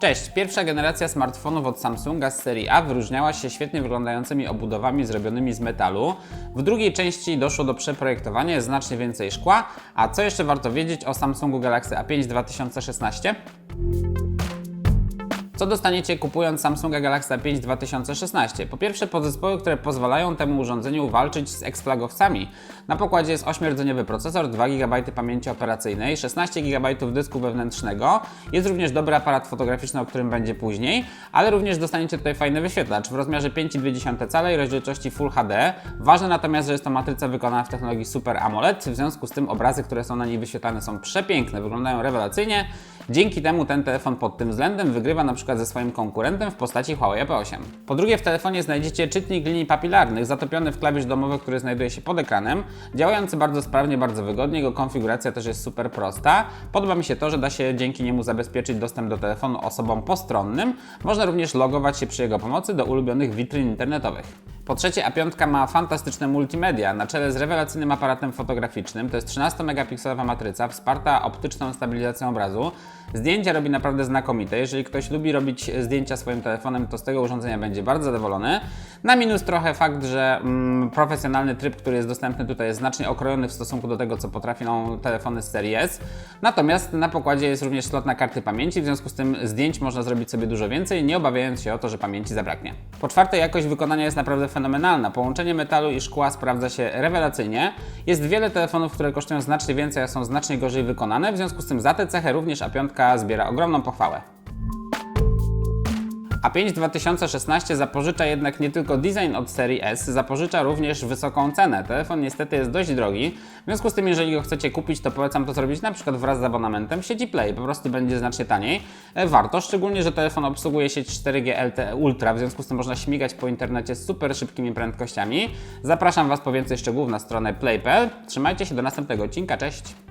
Cześć! Pierwsza generacja smartfonów od Samsunga z serii A wyróżniała się świetnie wyglądającymi obudowami zrobionymi z metalu. W drugiej części doszło do przeprojektowania, jest znacznie więcej szkła. A co jeszcze warto wiedzieć o Samsungu Galaxy A5 2016? Co dostaniecie kupując Samsunga Galaxy A5 2016? Po pierwsze podzespoły, które pozwalają temu urządzeniu walczyć z eksflagowcami. Na pokładzie jest 8-rdzeniowy procesor, 2 GB pamięci operacyjnej, 16 GB dysku wewnętrznego. Jest również dobry aparat fotograficzny, o którym będzie później, ale również dostaniecie tutaj fajny wyświetlacz w rozmiarze 5,2 cala i rozdzielczości Full HD. Ważne natomiast, że jest to matryca wykonana w technologii Super AMOLED, w związku z tym obrazy, które są na niej wyświetlane są przepiękne, wyglądają rewelacyjnie. Dzięki temu ten telefon pod tym względem wygrywa na przykład ze swoim konkurentem w postaci Huawei P8. Po drugie w telefonie znajdziecie czytnik linii papilarnych zatopiony w klawisz domowy, który znajduje się pod ekranem, działający bardzo sprawnie, bardzo wygodnie, jego konfiguracja też jest super prosta. Podoba mi się to, że da się dzięki niemu zabezpieczyć dostęp do telefonu osobom postronnym. Można również logować się przy jego pomocy do ulubionych witryn internetowych. Po trzecie, A5 ma fantastyczne multimedia na czele z rewelacyjnym aparatem fotograficznym. To jest 13-megapikselowa matryca wsparta optyczną stabilizacją obrazu. Zdjęcia robi naprawdę znakomite. Jeżeli ktoś lubi robić zdjęcia swoim telefonem, to z tego urządzenia będzie bardzo zadowolony. Na minus trochę fakt, że mm, profesjonalny tryb, który jest dostępny tutaj jest znacznie okrojony w stosunku do tego, co potrafią telefony z serii S. Natomiast na pokładzie jest również slot na karty pamięci, w związku z tym zdjęć można zrobić sobie dużo więcej, nie obawiając się o to, że pamięci zabraknie. Po czwarte, jakość wykonania jest naprawdę fenomenalna. Połączenie metalu i szkła sprawdza się rewelacyjnie. Jest wiele telefonów, które kosztują znacznie więcej, a są znacznie gorzej wykonane, w związku z tym za tę cechę również A5 zbiera ogromną pochwałę. A5 2016 zapożycza jednak nie tylko design od serii S, zapożycza również wysoką cenę. Telefon niestety jest dość drogi, w związku z tym jeżeli go chcecie kupić, to polecam to zrobić na przykład wraz z abonamentem w sieci Play, po prostu będzie znacznie taniej. E, Warto, szczególnie, że telefon obsługuje sieć 4G LTE Ultra, w związku z tym można śmigać po internecie z super szybkimi prędkościami. Zapraszam Was po więcej szczegółów na stronę play.pl. Trzymajcie się do następnego odcinka, cześć!